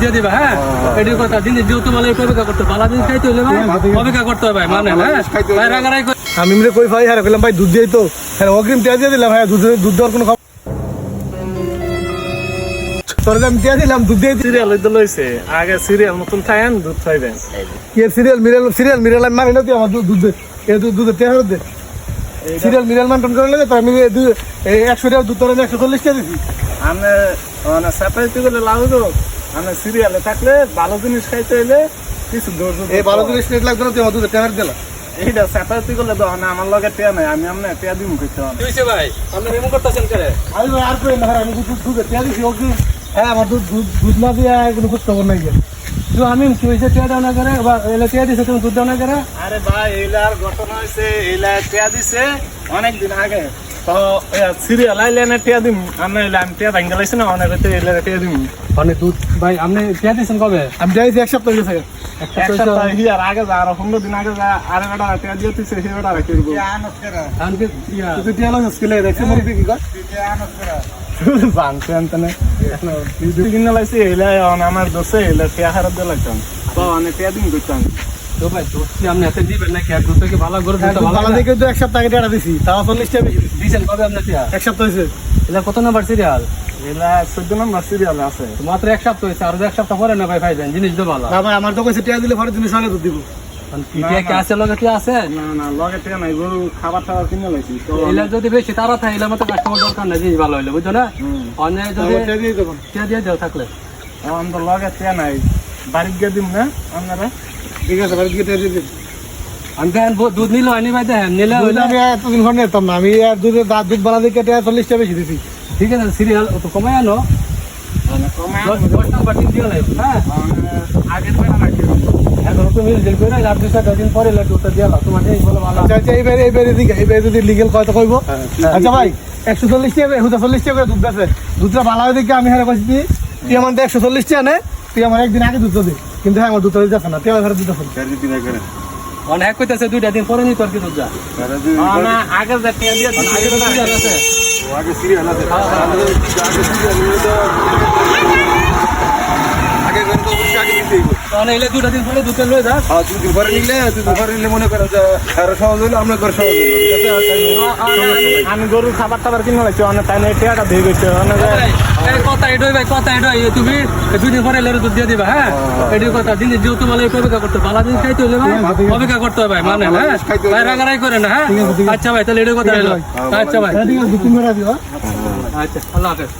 দিয়ে দিবা হ্যাঁ? এটির কথা। জিনিস যেহেতু মানে একটু অপেক্ষা করতে ভালো জিনিস খাইতে হলে ভাই অপেক্ষা করতে হবে ভাই মানে হ্যাঁ? ভাই রাগারাই করে। আমি মিলে কই ভাই হ্যাঁ কইলাম ভাই দুধ দিই তো। হ্যাঁ অগ্রিম পেঁয়াজ দিয়ে দিলাম হ্যাঁ দুধ দুধ দেওয়ার কোনো খবর তোর দিলাম দুধ দিয়ে সিরিয়াল হইতে লইছে। আগে সিরিয়াল মতন খাইন দুধ খাইবেন। কি সিরিয়াল মিরাল সিরিয়াল মিরাল আমি মানি না তুই আমার দুধ দুধ এ দুধ দুধ পেঁয়াজ দে। সিরিয়াল মিরাল মান্টন করে লাগে তো আমি একশো টাকা দুধ তোর একশো চল্লিশ টাকা দিছি। আমি মানে সেপারেট করে লাভ তো আমি সিরিয়ালে থাকলে ভালো জিনিস খাইতে হইলে কিছু ধৈর্য এই ভালো। জিনিস নেট লাগতো না তুই আমার দুধ পেঁয়াজ দিলাম এইটা সেপারেট করলে তো মানে আমার লগে টিয়া নাই আমি আমনে টিয়া দিমু কইতে হবে। ভাই? আপনার এমন করতেছেন করে? আমি ভাই আর কই না আমি দুধ দুধ পেঁয়াজ দিছি অগ্রিম হ্যাঁ আমার দুধ দুধ দুধ না দিয়ে কোনো খোঁজ খবর নাই গিয়ে তো আমি কি হয়েছে টিয়া দাও না করে? বা এলে টিয়া দিছে তুমি দুধ দাও না করে? আরে ভাই এইলার ঘটনা হয়েছে এইলা টিয়া দিছে অনেক দিন আগে। তো সিরিয়াল আইলে না টিয়া দিম। আমি আমি টিয়া ভাঙ্গা লাইছি না অনেক হইতে এলে টিয়া দিম। দুধ। ভাই আপনি টিয়া দিছেন কবে? আমি যাইছি এক সপ্তাহ গেছে এক সপ্তাহ আগে যা আরও পনেরো দিন আগে যা আরে বেটা টিয়া দিয়ে দিছে সে বেটা রেখে দিব। আনকে তুই টিয়া লাগছ কিলে দেখছি মরি কি কর? জানতে আনতে না দুই দিন লাইছি এলে আমার দোষে এলে টিয়া হারাত দিয়ে লাগতাম তো অনেক টিয়া দিন করতাম তো ভাই কি আপনি হাতে দিবেন নাকি? দুধ ভালো করে দুধটা ভালো দেখে তো এক সপ্তাহ আগে টাকা দিছি তাও চল্লিশ টাকা বেশি দিছি। দিছেন কবে আপনি টিয়া এক সপ্তাহ হয়েছে। এটা কত নাম্বার সিরিয়াল? এলা চোদ্দ নম্বর সিরিয়াল আছে। মাত্র এক সপ্তাহ হয়েছে আর এক সপ্তাহ পরে না ভাই ভাই জিনিস তো ভালো। ভাই আমার তো কইছে টিয়া দিলে পরে জিনিস দিব। আছে লগে টিয়া আছে? না না লগে টিয়া নাই গরু খাবার টাবার কিনে লাইছি তো এলা যদি বেশি তারা থাকে এলা মতো কাস্টমার দরকার নাই জিনিস ভালো হইলে বুঝছ না। অনেক যদি টিয়া দিয়ে দেবেন টিয়া দিয়ে দাও থাকলে। তো লগে টিয়া নাই। বাড়ির গিয়ে দিম না আপনারা? ঠিক আছে ভাই গিয়ে টিয়া দিয়ে দিন আমি দুধ নিলে হয়নি ভাই দেখেন নিলে দুধ আমি এতদিন ঘর নিতাম না। আমি আর দুধের দাঁত দুধ বানা দিকে টিয়া চল্লিশ টাকা বেশি দিছি। ঠিক আছে সিরিয়াল তো কমাই আনো। একশো চল্লিশ টাকা হুদা চল্লিশ টাকা করে দুধ বেছে দুধটা ভালো হয় দেখে আমি কইছি তুই আমার একশো চল্লিশ টাকা নে। তুই আমার একদিন আগে দুধ দে কিন্তু হ্যাঁ আমার দুধ দিতে না। তুই আমার দুধ অনেক কইতাছে দুইটা দিন পরে নি তোর কি দুধ যা না আগে যে টিয়া দিয়ে আগে তো সিরিয়াল আছে তাহলে এলে দুটা দিন পরে দুধ লয়ে যা। আমি গরু খাবার টাবার কিনে লাইছি অনেক তাই নিয়ে টিয়াটা দিয়ে গেছে অনেক কথা এটাই ভাই কথা এটাই তুমি দিন পরে দুধ দিয়ে দিবা হ্যাঁ? কথা যেহেতু মানে করতে খাইতে হলে ভাই করতে হবে ভাই মানে হ্যাঁ? ভাই রাগারাই করে না হ্যাঁ? আচ্ছা ভাই তাহলে কথা এলো আচ্ছা ভাই। আচ্ছা আল্লাহ হাফেজ।